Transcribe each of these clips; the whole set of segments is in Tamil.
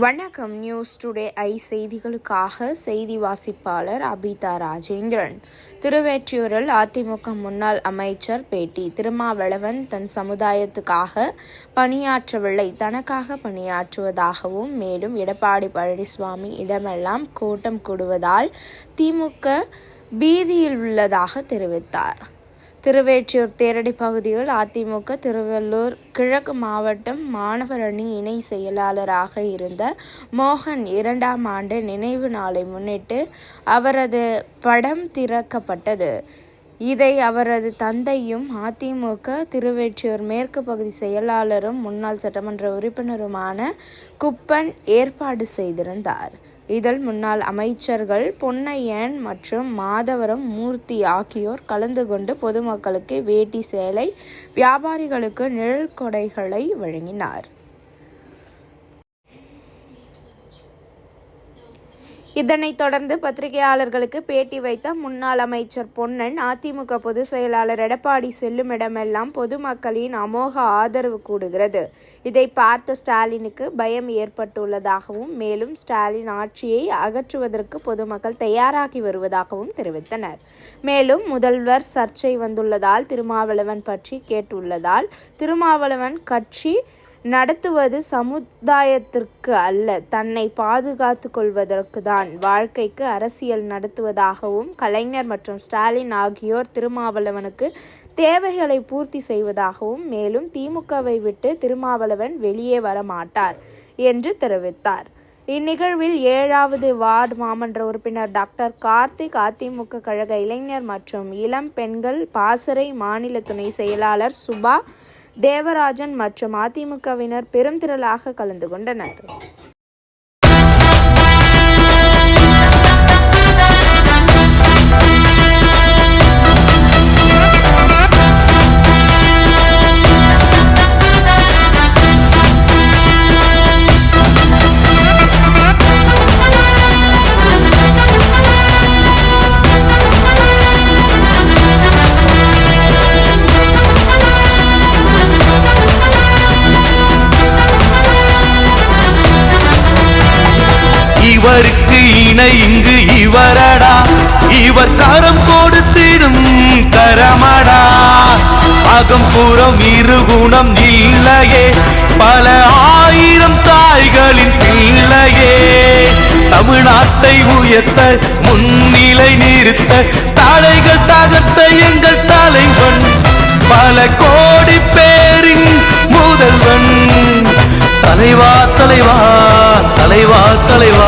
வணக்கம். நியூஸ் டுடே ஐ செய்திகளுக்காக செய்தி வாசிப்பாளர் அபிதா ராஜேந்திரன். திருவேற்றியூரில் அதிமுக முன்னாள் அமைச்சர் பேட்டி. திருமாவளவன் தன் சமுதாயத்துக்காக பணியாற்றவில்லை. தனக்காக பணியாற்றுவதாகவும் மேலும் எடப்பாடி பழனிசாமி இடமெல்லாம் கூட்டம் கூடுவதால் திமுக பீதியில் உள்ளதாக தெரிவித்தார். திருவேற்றியூர் தேரடி பகுதியில் அதிமுக திருவள்ளூர் கிழக்கு மாவட்டம் மாணவர் அணி இணை செயலாளராக இருந்த மோகன் இரண்டாம் ஆண்டு நினைவு நாளை முன்னிட்டு அவரது படம் திறக்கப்பட்டது. இதை அவரது தந்தையும் அதிமுக திருவேற்றியூர் மேற்கு பகுதி செயலாளரும் முன்னாள் சட்டமன்ற உறுப்பினருமான குப்பன் ஏற்பாடு செய்திருந்தார். இதில் முன்னாள் அமைச்சர்கள் பொன்னையன் மற்றும் மாதவரம் மூர்த்தி ஆகியோர் கலந்து கொண்டு பொதுமக்களுக்கு வேட்டி சேலை வியாபாரிகளுக்கு நிழல் கொடைகளை வழங்கினார். இதனைத் தொடர்ந்து பத்திரிகையாளர்களுக்கு பேட்டி வைத்த முன்னாள் அமைச்சர் பொன்னன் அதிமுக பொதுச் செயலாளர் எடப்பாடி செல்லும் இடமெல்லாம் பொதுமக்களின் அமோக ஆதரவு கூடுகிறது. இதை பார்த்த ஸ்டாலினுக்கு பயம் ஏற்பட்டுள்ளதாகவும் மேலும் ஸ்டாலின் ஆட்சியை அகற்றுவதற்கு பொதுமக்கள் தயாராகி வருவதாகவும் தெரிவித்தனர். மேலும் முதல்வர் சர்ச்சை வந்துள்ளதால் திருமாவளவன் பற்றி கேட்டுள்ளதால் திருமாவளவன் கட்சி நடத்துவது சமுதாயத்திற்கு அல்ல தன்னை பாதுகாத்து கொள்வதற்கு தான் வாழ்க்கைக்கு அரசியல் நடத்துவதாகவும் கலைஞர் மற்றும் ஸ்டாலின் ஆகியோர் திருமாவளவனுக்கு தேவைகளை பூர்த்தி செய்வதாகவும் மேலும் திமுகவை விட்டு திருமாவளவன் வெளியே வர மாட்டார் என்று தெரிவித்தார். இந்நிகழ்வில் ஏழாவது வார்டு மாமன்ற உறுப்பினர் டாக்டர் கார்த்திக் அதிமுக கழக இளைஞர் மற்றும் இளம் பெண்கள் பாசறை மாநில துணை செயலாளர் சுபா தேவராஜன் மற்றும் அதிமுகவினர் பெரும் திரளாக கலந்து கொண்டனர். இணை இங்கு இவரடா. இவர் தரம் கொடுத்திடும் தரமடா அகம் புறம் இரு குணம் இல்லையே. பல ஆயிரம் தாய்களின் பிள்ளையே. தமிழ்நாட்டை உயர்த்த முன்னிலை நிறுத்த தடைகள் தகர்த்த எங்கள் தலைவன். பல கோடி பேரின் முதல்வன். தலைவா தலைவா தலைவா தலைவா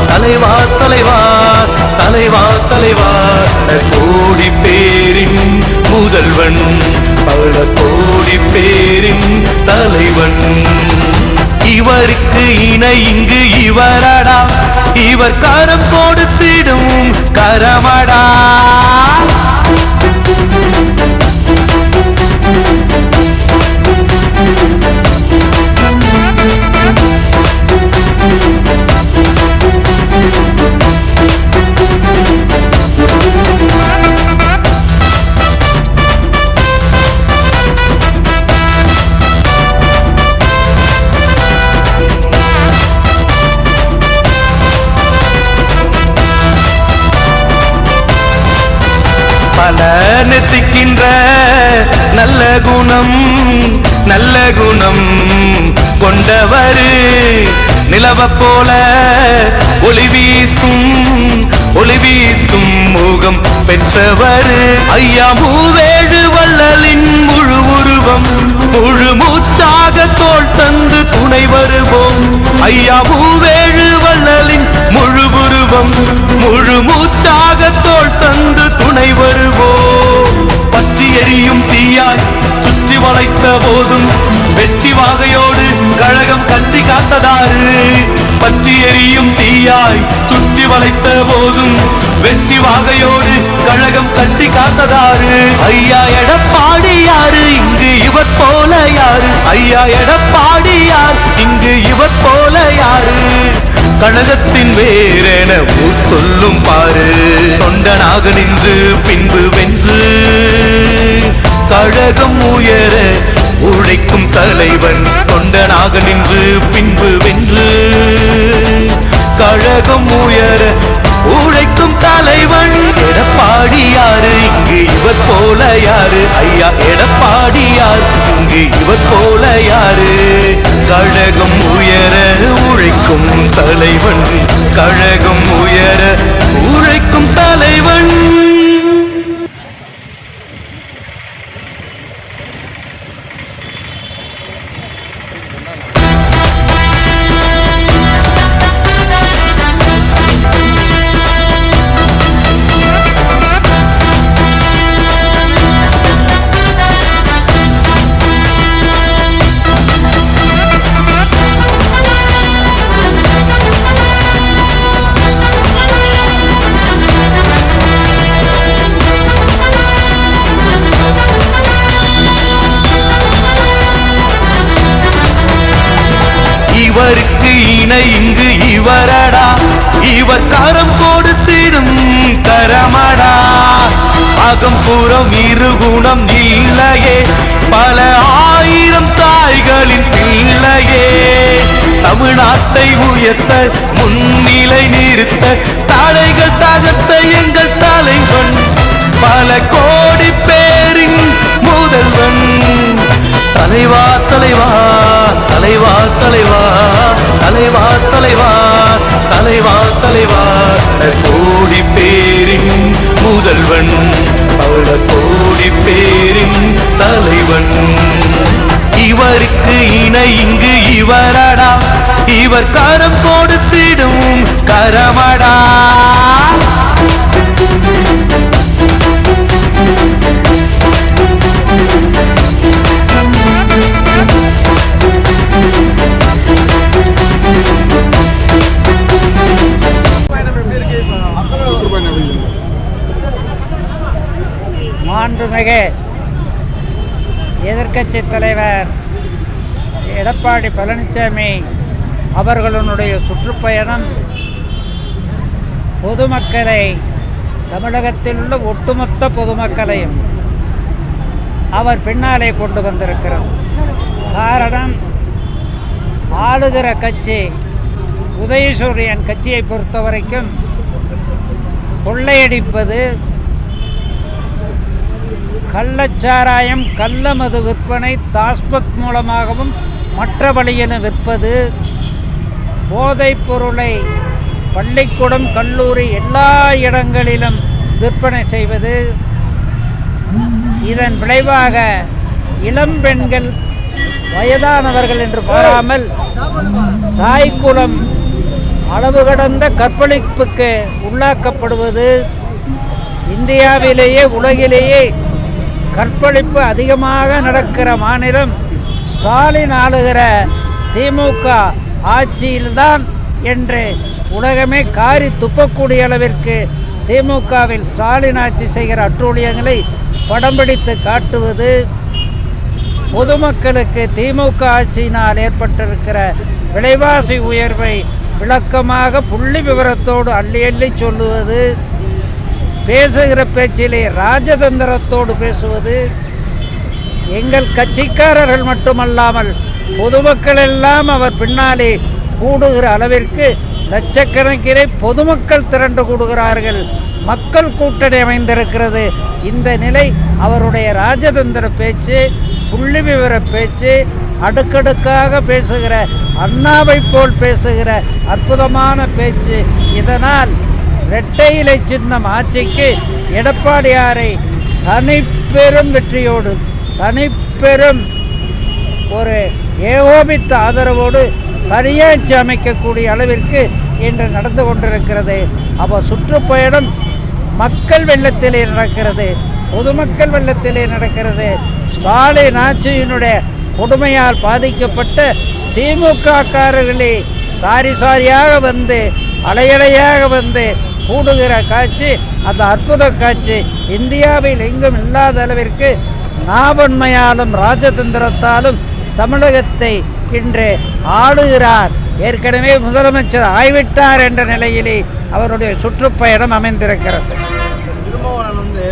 தலைவா தலைவா தலைவா தலைவா. கோடி பேரின் முதல்வன் பல கோடி பேரின் தலைவன். இவருக்கு இணை இங்கு இவரடா இவர் கரம் கொடுத்திடும் கரமடா. நல்ல குணம் கொண்டவர். நிலவ போல ஒளி வீசும் ஒளி வீசும் முகம் பெற்றவர். ஐயா மூவேழு வள்ளலின் முழு உருவம் முழு மூச்சாக தோல் தந்து துணை வருவோம். ஐயா மூவேழு வள்ளலின் முழு உருவம் முழு மூச்சாக தோல் தந்து துணை வருவோம். பற்றி எரியும் தீயாய் வளைத்த போதும் வெற்றி வாகையோடு கழகம் கட்டி காத்ததாறு. பற்றி எரியும் தீயாய் சுற்றி வளைத்த போதும் வெற்றி வாகையோடு கழகம் கட்டி காத்ததாறு. ஐயா எடப்பாடி யாரு? இங்கு இவர் போல யாரு? ஐயா எடப்பாடி யார்? இங்கு இவர் போல யாரு? கழகத்தின் வேறென ஊர் சொல்லும் பாரு. தொண்டனாக நின்று பின்பு வென்று கழகம் உயர உழைக்கும் தலைவன் தொண்டனாக நின்று பின்பு வென்று. கழகம் உயர உழைக்கும் தலைவன் எடப்பாடியாரு இங்கு இவர் போல யாரு? ஐயா எடப்பாடியார் இங்கு இவர் போல யாரு? கழகம் உயர உழைக்கும் தலைவன் கழகம் உயர இவரடா இவர் கரம் கொடுத்திடும் கரமடா. அகம் அகம்புறம் இருகுணம் இல்லையே பல ஆயிரம் தாய்களின் பிள்ளையே. தமிழ்நாட்டை உயர்த்த முன்னிலை நிறுத்த தலைகள் தகர்த்த எங்கள் தலைவன். பல கோடி பேரின் முதல்வன். தலைவா தலைவா. தலைவா தலைவா தலைவா தலைவா தலைவா தலைவா. கோடி பேரின் முதல்வன் பல கோடி பேரின் தலைவன். இவருக்கு இணை இங்கு இவரடா. இவர் கரம் கொடுத்திடும் கரமடா. மாண்புமிகு எதிர்கட்சி தலைவர் எடப்பாடி பழனிசாமி அவர்களுடைய சுற்றுப்பயணம் பொதுமக்களை தமிழகத்தில் உள்ள ஒட்டுமொத்த பொதுமக்களையும் அவர் பின்னாலே கொண்டு வந்திருக்கிறார். காரணம் ஆளுகிற கட்சி உதயசூரியன் கட்சியை பொறுத்த வரைக்கும் கொள்ளையடிப்பது கள்ளச்சாராயம் கள்ளமது விற்பனை டாஸ்மாக் மூலமாகவும் மற்ற வழியிலும் விற்பது. போதைப் பொருளை பள்ளிக்கூடம் கல்லூரி எல்லா இடங்களிலும் விற்பனை செய்வது. இதன் விளைவாக இளம் பெண்கள் வயதானவர்கள் என்று பாராமல் தாய்க்குளம் அளவு கடந்த கற்பழிப்புக்கு உள்ளாக்கப்படுவது. இந்தியாவிலேயே உலகிலேயே கற்பழிப்பு அதிகமாக நடக்கிற மாநிலம் ஸ்டாலின் ஆளுகிற திமுக ஆட்சியில்தான் என்று உலகமே காரி துப்பக்கூடிய அளவிற்கு திமுகவில் ஸ்டாலின் ஆட்சி செய்கிற அட்டூழியங்களை படம் பிடித்து காட்டுவது பொதுமக்களுக்கு திமுக ஆட்சியினால் ஏற்பட்டிருக்கிற விலைவாசி உயர்வை விளக்கமாக புள்ளி விவரத்தோடு அள்ளி அள்ளி சொல்லுவது பேசுகிற பேச்சிலே ராஜதந்திரத்தோடு பேசுவது எங்கள் கட்சிக்காரர்கள் மட்டுமல்லாமல் பொதுமக்கள் எல்லாம் அவர் பின்னாலே கூடுகிற அளவிற்கு லட்சக்கணக்கிலே பொதுமக்கள் திரண்டு கூடுகிறார்கள். மக்கள் கூட்டணி அமைந்திருக்கிறது. இந்த நிலை அவருடைய ராஜதந்திர பேச்சு புள்ளி விவர பேச்சு அடுக்கடுக்காக பேசுகிற அண்ணாவை போல் பேசுகிற அற்புதமான பேச்சு. இதனால் இரட்டை இலை சின்னம் ஆட்சிக்கு எடப்பாடியாரை தனிப்பெரும் வெற்றியோடு தனிப்பெரும் ஒரு ஏகோபித்த ஆதரவோடு தனியாட்சி அமைக்கக்கூடிய அளவிற்கு இன்று நடந்து கொண்டிருக்கிறது. அப்போ சுற்றுப்பயணம் மக்கள் வெள்ளத்திலே நடக்கிறது பொதுமக்கள் வெள்ளத்திலே நடக்கிறது. ஸ்டாலின் ஆட்சியினுடைய கொடுமையால் பாதிக்கப்பட்ட திமுக காரர்களே சாரி சாரியாக வந்து அலையலையாக வந்து கூடுகிற காட்சி அந்த அற்புத காட்சி இந்தியாவில் எங்கும் இல்லாத அளவிற்கு நாவன்மையாலும் ராஜதந்திரத்தாலும் தமிழகத்தை இன்று ஆளுகிறார். ஏற்கனவே முதலமைச்சர் ஆய்விட்டார் என்ற நிலையிலே அவருடைய சுற்றுப்பயணம் அமைந்திருக்கிறது. திருமாவளவன் வந்து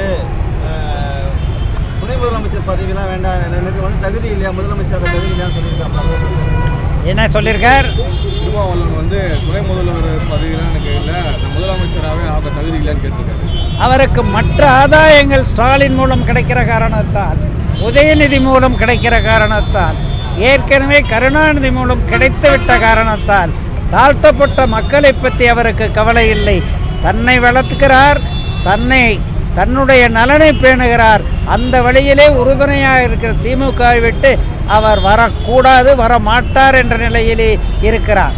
துணை முதலமைச்சர் முதலமைச்சர் பதவியெல்லாம் வேண்டாம் எனக்கு வந்து தகுதி இல்லையா? முதலமைச்சர் தகுதி இல்லையான்னு சொல்லியிருக்காங்க. என்ன சொல்லியிருக்கார்? திருமாவளவன் வந்து துணை முதல்வர் பதவியெல்லாம் எனக்கு இல்லை. முதலமைச்சராகவே ஆக தகுதி இல்லைன்னு கேட்டிருக்காரு. அவருக்கு மற்ற ஆதாயங்கள் ஸ்டாலின் மூலம் கிடைக்கிற காரணத்தால் உதயநிதி மூலம் கிடைக்கிற காரணத்தால் ஏற்கனவே கருணாநிதி மூலம் கிடைத்துவிட்ட காரணத்தால் தாழ்த்தப்பட்ட மக்களை பற்றி அவருக்கு கவலை இல்லை. தன்னை வளர்த்துக்கிறார் தன்னை தன்னுடைய நலனை பேணுகிறார். அந்த வழியிலே உறுதுணையாக இருக்கிற திமுகவை விட்டு அவர் வரக்கூடாது வர மாட்டார் என்ற நிலையிலே இருக்கிறார்.